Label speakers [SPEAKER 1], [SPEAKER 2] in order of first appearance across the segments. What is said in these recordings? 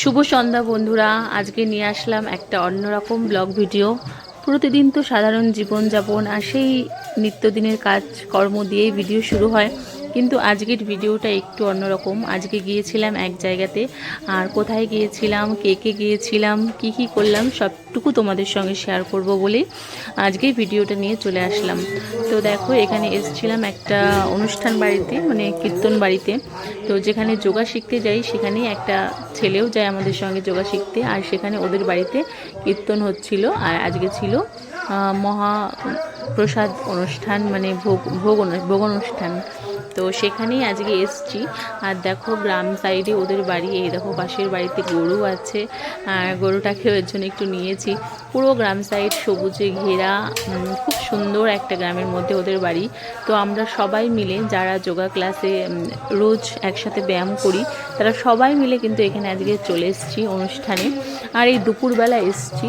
[SPEAKER 1] শুভ সন্ধ্যা বন্ধুরা। আজকে নিয়ে আসলাম একটা অন্যরকম ব্লগ ভিডিও। প্রতিদিন তো সাধারণ জীবনযাপন আর সেই নিত্যদিনের কাজ কর্ম দিয়েই ভিডিও শুরু হয়। কিন্তু আজকের ভিডিওটা একটু অন্যরকম। আজকে গিয়েছিলাম এক জায়গাতে। আর কোথায় গিয়েছিলাম, কে কে গিয়েছিলাম, কি কি করলাম, সবটুকু তোমাদের সঙ্গে শেয়ার করব বলে আজকে ভিডিওটা নিয়ে চলে আসলাম। তো দেখো, এখানে এসেছিলাম একটা অনুষ্ঠান বাড়িতে মানে কীর্তন বাড়িতে। তো যেখানে যোগা শিখতে যাই সেখানে একটা ছেলেও যায় আমাদের সঙ্গে যোগা শিখতে। আর সেখানে ওদের বাড়িতে কীর্তন হচ্ছিল। আর আজকে ছিল মহা প্রসাদ অনুষ্ঠান মানে ভোগ ভোগ ভোগ অনুষ্ঠান। তো সেখানেই আজকে এসছি। আর দেখো, গ্রাম সাইডে ওদের বাড়ি, এই দেখো পাশের বাড়িতে গরু আছে। আর গরুটাকে ওর জন্য একটু নিয়েছি। পুরো গ্রাম সাইড সবুজে ঘেরা খুব সুন্দর একটা গ্রামের মধ্যে ওদের বাড়ি। তো আমরা সবাই মিলে, যারা যোগা ক্লাসে রোজ একসাথে ব্যায়াম করি, তারা সবাই মিলে কিন্তু এখানে আজকে চলে এসেছি অনুষ্ঠানে। আর এই দুপুরবেলা এসছি।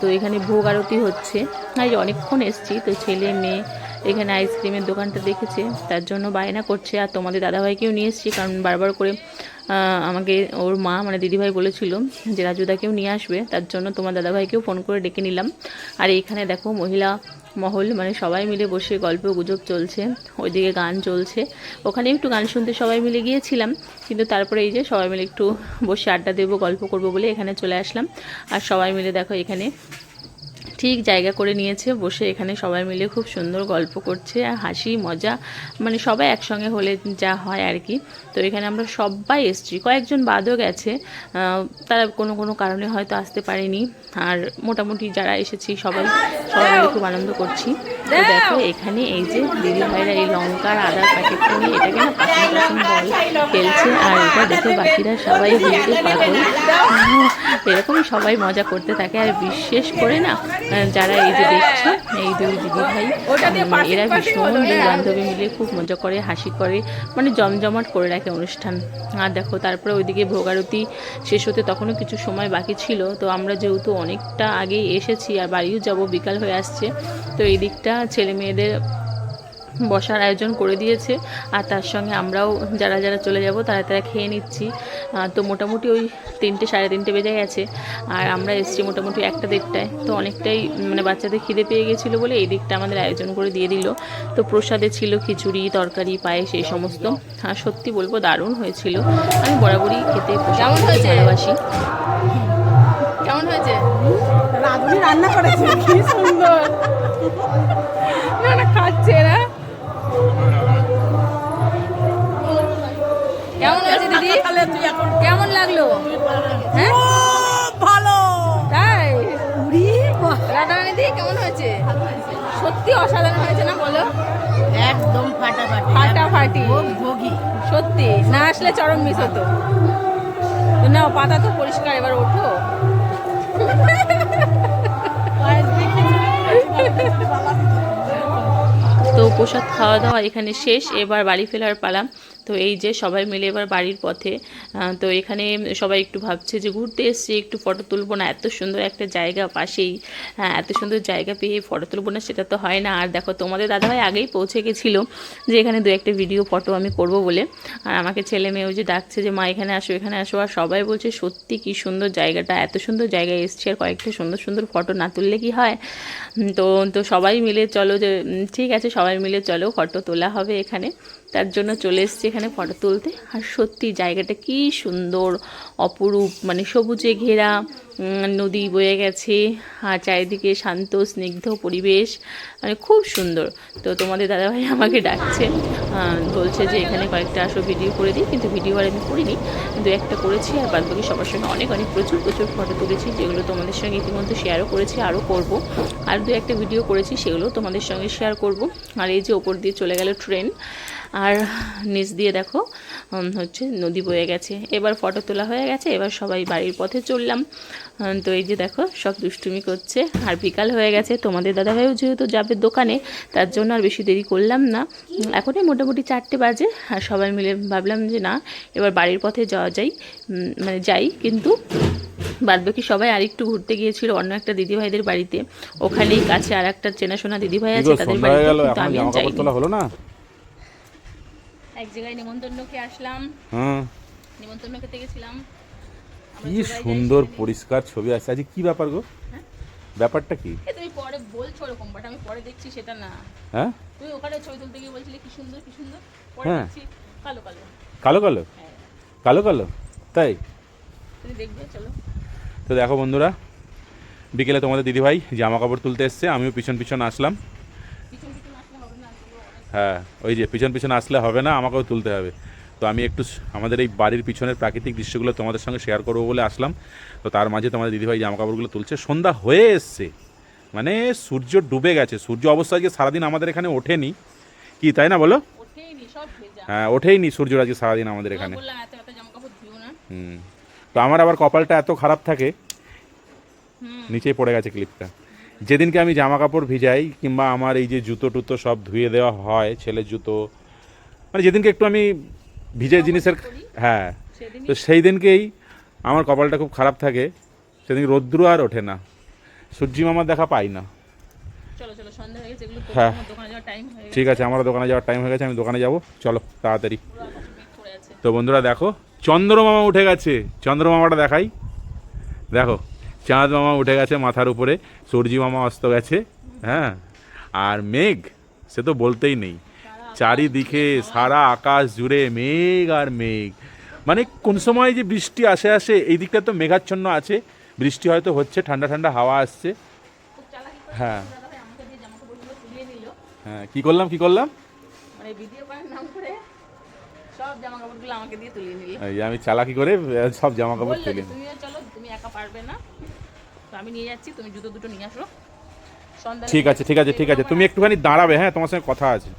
[SPEAKER 1] তো এখানে ভোগ আরতি হচ্ছে। যে অনেকক্ষণ এসছি, তো ছেলে, মেয়ে এখানে আইসক্রিমের দোকানটা দেখেছে, তার জন্য বায়না করছে। আর তোমাদের দাদাভাইকেও নিয়ে এসছি, কারণ বারবার করে আমাকে ওর মা মানে দিদিভাই বলেছিল যে রাজুদাকেও নিয়ে আসবে, তার জন্য তোমার দাদাভাইকেও ফোন করে ডেকে নিলাম। আর এইখানে দেখো মহিলা মহল মানে সবাই মিলে বসে গল্প গুজব চলছে, ওইদিকে গান চলছে। ওখানে একটু গান শুনতে সবাই মিলে গিয়েছিলাম, কিন্তু তারপরে এই যে সবাই মিলে একটু বসে আড্ডা দেবো, গল্প করব বলে এখানে চলে আসলাম। আর সবাই মিলে দেখো এখানে ঠিক জায়গা করে নিয়েছে, বসে এখানে সবাই মিলে খুব সুন্দর গল্প করছে আর হাসি, মজা মানে সবাই একসঙ্গে হলে যা হয় আর কি। তো এখানে আমরা সবাই এসছি। কয়েকজন বাদও গেছে তারা কোনো কোনো কারণে হয়তো আসতে পারেনি। আর মোটামুটি যারা এসেছি, সবাই সবাই মিলে খুব আনন্দ করছি। দেখো, এখানে এই যে দিদি ভাইরা এই লঙ্কার আদার প্যাকেট নিয়ে এটাকে না ফেলছে আর এটা দেখে বাকিরা সবাই হয়েছে পাগল। এরকম সবাই মজা করতে থাকে। আর বিশেষ করে না যারা এই যে দেখছ, এই দুই দিদি ভাই এরা ভীষণ বান্ধবী মিলে খুব মজা করে, হাসি করে মানে জমজমাট করে রাখে অনুষ্ঠান। আর দেখো, তারপরে ওইদিকে ভোগারতি শেষ হতে তখনও কিছু সময় বাকি ছিল। তো আমরা যেহেতু অনেকটা আগেই এসেছি, আর বাড়িও যাব, বিকাল হয়ে আসছে, তো এই দিকটা ছেলে মেয়েদের বসার আয়োজন করে দিয়েছে। আর তার সঙ্গে আমরাও যারা যারা চলে যাব তারা তারা খেয়ে নিচ্ছি। তো মোটামুটি ওই তিনটে সাড়ে তিনটে বেজে গেছে। আর আমরা এসছি মোটামুটি একটা দেড়টায়। তো অনেকটাই মানে বাচ্চাদের খিদে পেয়ে গেছিল বলে এই দিকটা আমাদের আয়োজন করে দিয়ে দিল। তো প্রসাদে ছিল খিচুড়ি তরকারি পায়েস এই সমস্ত। আর সত্যি বলব দারুণ হয়েছিল। আমি বরাবরই খেতে
[SPEAKER 2] কেমন হয়েছে?
[SPEAKER 1] ভালোবাসি।
[SPEAKER 2] কেমন হয়েছে?
[SPEAKER 3] রান্না করেছে কি সুন্দর। তাহলে তুই এখন
[SPEAKER 2] কেমন লাগল? হ্যাঁ?
[SPEAKER 3] ভালো।
[SPEAKER 2] তাই?
[SPEAKER 3] উড়ি
[SPEAKER 2] রাধারানী কেমন হয়েছে? সত্যি অসাধারণ হয়েছে না বলো?
[SPEAKER 3] একদম ফাটাফাটি।
[SPEAKER 2] ফাটাফাটি।
[SPEAKER 3] ভোগী।
[SPEAKER 2] সত্যি। না আসলে চরম মিস হতো। নাও পাতা তো পরিষ্কার এবার ওঠো।
[SPEAKER 1] তো প্রসাদ খাওয়া দাওয়া এখানে শেষ এবার বাড়ি ফেরার পালা। তো এই যে সবাই মিলে এবার বাড়ির পথে তো এখানে সবাই একটু ভাবছে যে ঘুরতে এসছে, একটু ফটো তুলবো না, এত সুন্দর একটা জায়গা পাশেই হ্যাঁ এত সুন্দর জায়গা পেয়ে ফটো তুলবো না, সেটা তো হয় না। আর দেখো, তোমাদের দাদাভাই আগেই পৌঁছে গেছিল যে এখানে দু একটা ভিডিও ফটো আমি করব বলে। আর আমাকে ছেলে মেয়েও যে ডাকছে যে, মা, এখানে আসো এখানে আসো। আর সবাই বলছে, সত্যি কি সুন্দর জায়গাটা, এত সুন্দর জায়গায় এসছে, আর কয়েকটা সুন্দর সুন্দর ফটো না তুললে কি হয়? তো তো সবাই মিলে চলো যে ঠিক আছে, সবাই মিলে চলো ফটো তোলা হবে এখানে। তার জন্য চলে এসেছি এখানে ফটো তুলতে। আর সত্যি জায়গাটা কি সুন্দর, অপরূপ মানে সবুজে ঘেরা নদী বয়ে গেছে, আর চারিদিকে শান্ত, স্নিগ্ধ পরিবেশ মানে খুব সুন্দর। তো তোমাদের দাদাভাই আমাকে ডাকছে বলছে যে এখানে কয়েকটা আসো ভিডিও করে দিই, কিন্তু ভিডিও আর আমি করিনি দু একটা করেছি, আর বাদবাকি সবার সঙ্গে অনেক অনেক প্রচুর প্রচুর ফটো তুলেছি, যেগুলো তোমাদের সঙ্গে ইতিমধ্যে শেয়ারও করেছি, আরও করব। আর দু একটা ভিডিও করেছি সেগুলো তোমাদের সঙ্গে শেয়ার করব। আর এই যে ওপর দিয়ে চলে গেল ট্রেন আর নিচ দিয়ে দেখো হচ্ছে নদী বয়ে গেছে। এবার ফটো তোলা হয়ে গেছে এবার সবাই বাড়ির পথে চললাম। তো এই যে দেখো সব দুষ্টুমি করছে। আর বিকাল হয়ে গেছে তোমাদের দাদাভাইও যেহেতু যাবে দোকানে তার জন্য আর বেশি দেরি করলাম না। এখনই মোটামুটি চারটে বাজে আর সবাই মিলে ভাবলাম যে না এবার বাড়ির পথে যাওয়া যাই। মানে যাই কিন্তু বাদবাকি সবাই আরেকটু ঘুরতে গিয়েছিল অন্য একটা দিদিভাইদের বাড়িতে। ওখানেই কাছে আর একটা চেনাশোনা দিদিভাই আছে তাদের বাড়িতে কিন্তু আমি
[SPEAKER 4] কাপড় হলো না?
[SPEAKER 1] এক জায়গায় নিমন্ত্রণ খেয়ে আসলাম।
[SPEAKER 4] হুম
[SPEAKER 1] নিমন্ত্রণ খেতে গেছিলাম।
[SPEAKER 4] কি সুন্দর পরিষ্কার ছবি আছে। আজকে কি ব্যাপার গো? ব্যাপারটা কি?
[SPEAKER 2] তুমি পরে বলছো ওরকম বাট আমি পরে দেখছি সেটা না।
[SPEAKER 4] হ্যাঁ?
[SPEAKER 2] তুমি ওখানে ছবি তুলতে গিয়ে বলছিলে কি সুন্দর কি সুন্দর। পরে
[SPEAKER 4] হ্যাঁ।
[SPEAKER 2] দেখছি কালো কালো।
[SPEAKER 4] কালো কালো?
[SPEAKER 2] হ্যাঁ।
[SPEAKER 4] কালো কালো? তাই?
[SPEAKER 2] তুমি দেখবে চলো।
[SPEAKER 4] তো দেখো বন্ধুরা বিকেলে তোমাদের দিদিভাই জামা কাপড় তুলতে এসছে আমিও পিছন পিছন আসলাম
[SPEAKER 2] পিছন পিছন আসলে হবে না আসলে অনেক
[SPEAKER 4] হ্যাঁ ওই যে পিছন পিছন আসলে হবে না আমাকেও তুলতে হবে। তো আমি একটু আমাদের এই বাড়ির পিছনের প্রাকৃতিক দৃশ্যগুলো তোমাদের সঙ্গে শেয়ার করব বলে আসলাম। তো তার মাঝে তোমাদের দিদিভাই জামা কাপড়গুলো তুলছে। সন্ধ্যা হয়ে এসছে। মানে সূর্য ডুবে গেছে। সূর্য অবস্থা আজকে সারাদিন আমাদের এখানে ওঠেনি। কি তাই না বলো?
[SPEAKER 2] ওঠেই নি
[SPEAKER 4] হ্যাঁ ওঠেইনি সূর্য আজকে সারাদিন আমাদের এখানে। হুম। তো আমার আবার কপালটা এত খারাপ থাকে। নিচেই পড়ে গেছে ক্লিপটা যেদিনকে আমি জামা কাপড় ভিজাই কিংবা আমার এই যে জুতো টুতো সব ধুয়ে দেওয়া হয় ছেলের জুতো মানে যেদিনকে একটু আমি ভিজে জিনিসের হ্যাঁ তো সেই দিনকেই আমার কপালটা খুব খারাপ থাকে সেদিন রোদ্রু আর ওঠে না সূর্যি মামার দেখা পাই না।
[SPEAKER 2] হয়ে
[SPEAKER 4] ঠিক আছে আমার দোকানে যাওয়ার টাইম হয়ে গেছে আমি দোকানে যাব চলো তাড়াতাড়ি। তো বন্ধুরা দেখো চন্দ্রমামা উঠে গেছে চন্দ্রমামাটা দেখাই দেখো। চাঁদ মামা উঠে গেছে মাথার উপরে সূর্যি মামা অস্ত গেছে হ্যাঁ? আর মেঘ সে তো বলতেই নেই। চারিদিকে সারা আকাশ জুড়ে মেঘ আর মেঘ। মানে কোন সময় যে বৃষ্টি আসে আসে এই দিকটা তো মেঘাচ্ছন্ন আছে। বৃষ্টি হয়তো হচ্ছে ঠান্ডা ঠান্ডা হাওয়া আসছে। হ্যাঁ। হ্যাঁ কি করলাম কি করলাম?
[SPEAKER 2] মানে
[SPEAKER 4] আমি চালাকি করে সব জামা কাপড় তুলি
[SPEAKER 2] তুমি একা পারবে না। তো আমি নিয়ে যাচ্ছি তুমি জুতো দুটো নিয়ে আসো।
[SPEAKER 4] ঠিক আছে ঠিক আছে ঠিক আছে। তুমি একটুখানি দাঁড়াবে হ্যাঁ তোমার সঙ্গে কথা আছে।